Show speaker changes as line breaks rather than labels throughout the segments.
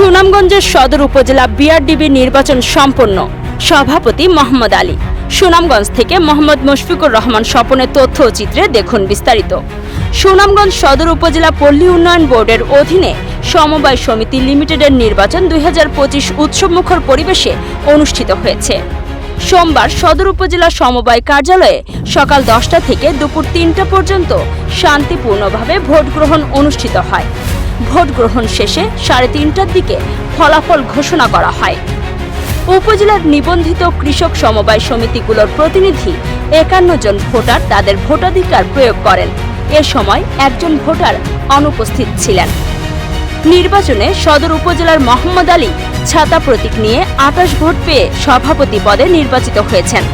সুনামগঞ্জের সদর উপজেলা বিআরডিবি নির্বাচন সম্পন্ন সভাপতি মোহাম্মদ আলী। সুনামগঞ্জ থেকে মোহাম্মদ মুশফিকুর রহমান স্বপনের তথ্য চিত্রে দেখুন বিস্তারিত। সুনামগঞ্জ সদর উপজেলা পল্লী উন্নয়ন বোর্ডের অধীনে সমবায় সমিতি লিমিটেডের নির্বাচন দুই উৎসবমুখর পরিবেশে অনুষ্ঠিত হয়েছে। সোমবার সদর উপজেলা সমবায় কার্যালয়ে সকাল দশটা থেকে দুপুর তিনটা পর্যন্ত শান্তিপূর্ণভাবে ভোট গ্রহণ অনুষ্ঠিত হয়। ভোট গ্রহণ শেষে সাড়ে তিনটার দিকে ফলাফল ঘোষণা করা হয়। উপজেলার নিবন্ধিত কৃষক সমবায় সমিতিগুলোর প্রতিনিধি একান্ন জন ভোটার তাদের ভোটাধিকার প্রয়োগ করেন। এ সময় একজন ভোটার অনুপস্থিত ছিলেন। নির্বাচনে সদর উপজেলার মোহাম্মদ আলী ছাতা প্রতীক নিয়ে আটাশ ভোট পেয়ে সভাপতি পদে নির্বাচিত হয়েছেন।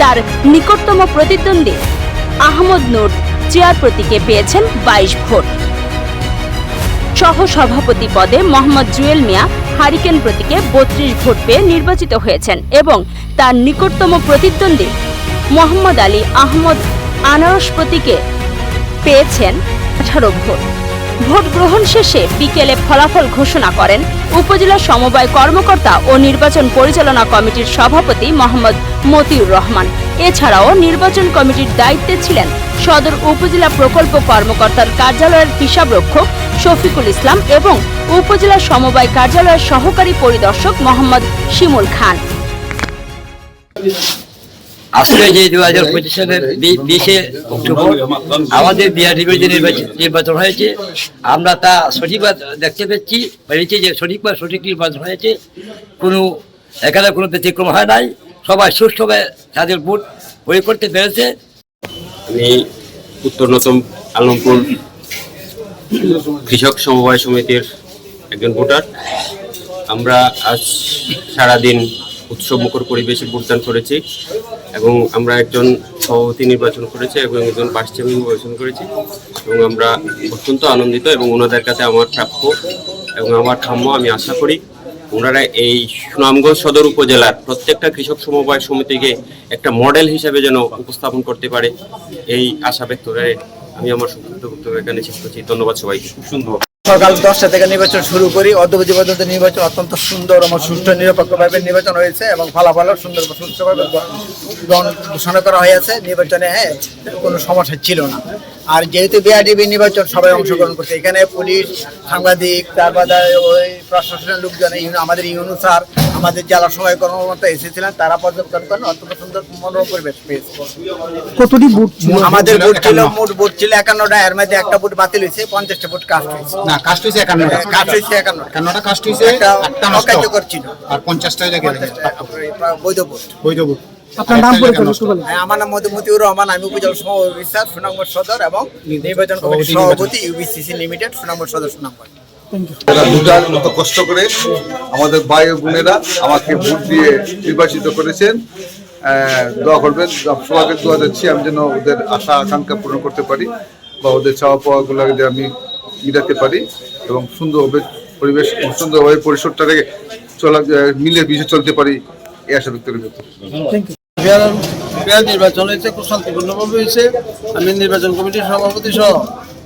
তার নিকটতম প্রতিদ্বন্দ্বী আহমদ নূর চেয়ার প্রতীকে পেয়েছেন বাইশ ভোট। সহ সভাপতি পদে মোহাম্মদ জুয়েল মিয়া হারিকেন প্রতীকে বত্রিশ ভোট পেয়ে নির্বাচিত হয়েছেন এবং তার নিকটতম প্রতিদ্বন্দ্বী মোহাম্মদ আলী আহমদ আনারস প্রতীকে পেয়েছেন আঠারো ভোট। ভোট গ্রহণ শেষে বিকেলে ফলাফল ঘোষণা করেন উপজেলা সমবায় কর্মকর্তা ও নির্বাচন পরিচালনা কমিটির সভাপতি মোহাম্মদ মতিউর রহমান। এছাড়াও নির্বাচন কমিটির দায়িত্বে ছিলেন সদর উপজেলা প্রকল্প কর্মকর্তার কার্যালয়ের হিসাবরক্ষক শফিকুল ইসলাম এবং উপজেলা সমবায় কার্যালয়ের সহকারী পরিদর্শক মোহাম্মদ শিমুল খান।
আজকে যে দু হাজার পঁচিশ সালের বিশে অক্টোবর আমাদের বিআরডিবির যে নির্বাচন হয়েছে আমরা তা সঠিকভাবে দেখতে পেয়েছি পেরেছি যে সঠিকভাবে সঠিক নির্বাচন হয়েছে। কোনো এখানে কোনো ব্যতিক্রম হয় নাই। সবাই সুষ্ঠুভাবে তাদের ভোট প্রয়োগ করতে পেরেছে।
আমি উত্তর নতুন আলমপুর কৃষক সমবায় সমিতির একজন ভোটার। আমরা আজ সারাদিন উৎসব মুখর পরিবেশে ভোটদান করেছি এবং আমরা একজন সভাপতি নির্বাচন করেছি এবং একজন ভাইস চেয়ারম্যান নির্বাচন করেছি এবং আমরা অত্যন্ত আনন্দিত এবং ওনাদের কাছে আমার প্রাপ্য এবং আমার কাম্য আমি আশা করি ওনারা এই সুনামগঞ্জ সদর উপজেলার প্রত্যেকটা কৃষক সমবায় সমিতিকে একটা মডেল হিসেবে যেন উপস্থাপন করতে পারে, এই আশা ব্যক্ত আমি আমার সংক্ষিপ্ত বক্তব্য এখানে শেষ করছি। ধন্যবাদ সবাইকে। খুব সুন্দর।
সকাল দশটা থেকে নির্বাচন শুরু করি। অদ্যবধি পর্যন্ত নির্বাচন অত্যন্ত সুন্দর এবং সুষ্ঠু নিরপেক্ষভাবে নির্বাচন হয়েছে এবং ফলাফল সুন্দর সুষ্ঠুভাবে ঘোষণা করা হয়েছে। নির্বাচনে হ্যাঁ কোনো সমস্যা ছিল না। আর যেহেতু বিআরডিবি নির্বাচন সবাই অংশগ্রহণ করছে এখানে পুলিশ সাংবাদিক তারপরে ওই প্রশাসনের লোকজন ইউনো- আমাদের ইউনু স্যার আমাদের জেলা সময় কর্মকর্তা এসেছিলেন তারা পর্যবেক্ষণ করেন অত্যন্ত সুন্দর মনোরম পরিবেশ পেয়েছে।
কতটি বুথ ছিল?
আমাদের ভোট ছিল মোট ভোট ছিল একান্নটা এর মধ্যে একটা ভোট বাতিল হয়েছে পঞ্চাশটা ভোট কাস্ট হয়েছে।
না কাস্ট হয়েছে একান্নটা।
কাস্ট হয়েছে একান্নটা।
একান্নটা কাস্ট হয়েছে
একটা
একটা নষ্ট।
অকার্যকর ছিল।
আর পঞ্চাশটা
বৈধ ভোট।
বৈধ
আপনার নাম
হ্যাঁ, আমার নাম মধু মতিউর রহমান আমি উপজেলা সভাপতি অফিসার সুনামগঞ্জ সদর এবং নির্বাচন কমিটির সভাপতি ইউবিসিসি লিমিটেড সুনামগঞ্জ সদর সুনামগঞ্জ।
কষ্ট করে আমাদের ভাই বোনেরা আমাকে ভোট দিয়ে নির্বাচিত করেছেন। আহ, দোয়া করবেন সবাইকে দোয়া দিচ্ছি আমি যেন ওদের আশা আকাঙ্ক্ষা পূরণ করতে পারি বা ওদের চাওয়া পাওয়াগুলো যে আমি মিটাতে পারি এবং সুন্দরভাবে পরিবেশ সুন্দরভাবে পরিসরটা রেখে চলা মিলে মিশে চলতে পারি এই আশা ব্যক্ত করি।
নির্বাচন হয়েছে খুব শান্তিপূর্ণভাবে হয়েছে। আমি নির্বাচন কমিটির সভাপতি সহ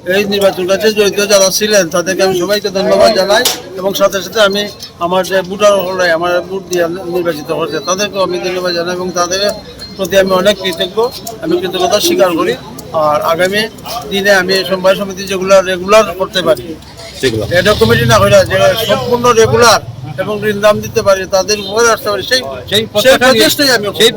এই নির্বাচন কাছে জড়িত যারা ছিলেন তাদেরকে আমি সবাইকে ধন্যবাদ জানাই এবং সাথে সাথে আমি আমার যে ভোটার হলে আমার ভোট দিয়ে নির্বাচিত হয়েছে তাদেরকেও আমি ধন্যবাদ জানাই এবং তাদের প্রতি আমি অনেক কৃতজ্ঞ। আমি কৃতজ্ঞতা স্বীকার করি। আর আগামী দিনে আমি সমবায় সমিতি যেগুলো রেগুলার করতে পারি এটা কমিটি না হইলে যে সম্পূর্ণ রেগুলার এবং ঋণ দাম দিতে পারি তাদের উপরে আসতে পারি সেই সেই প্রচেষ্টাই আমি সেই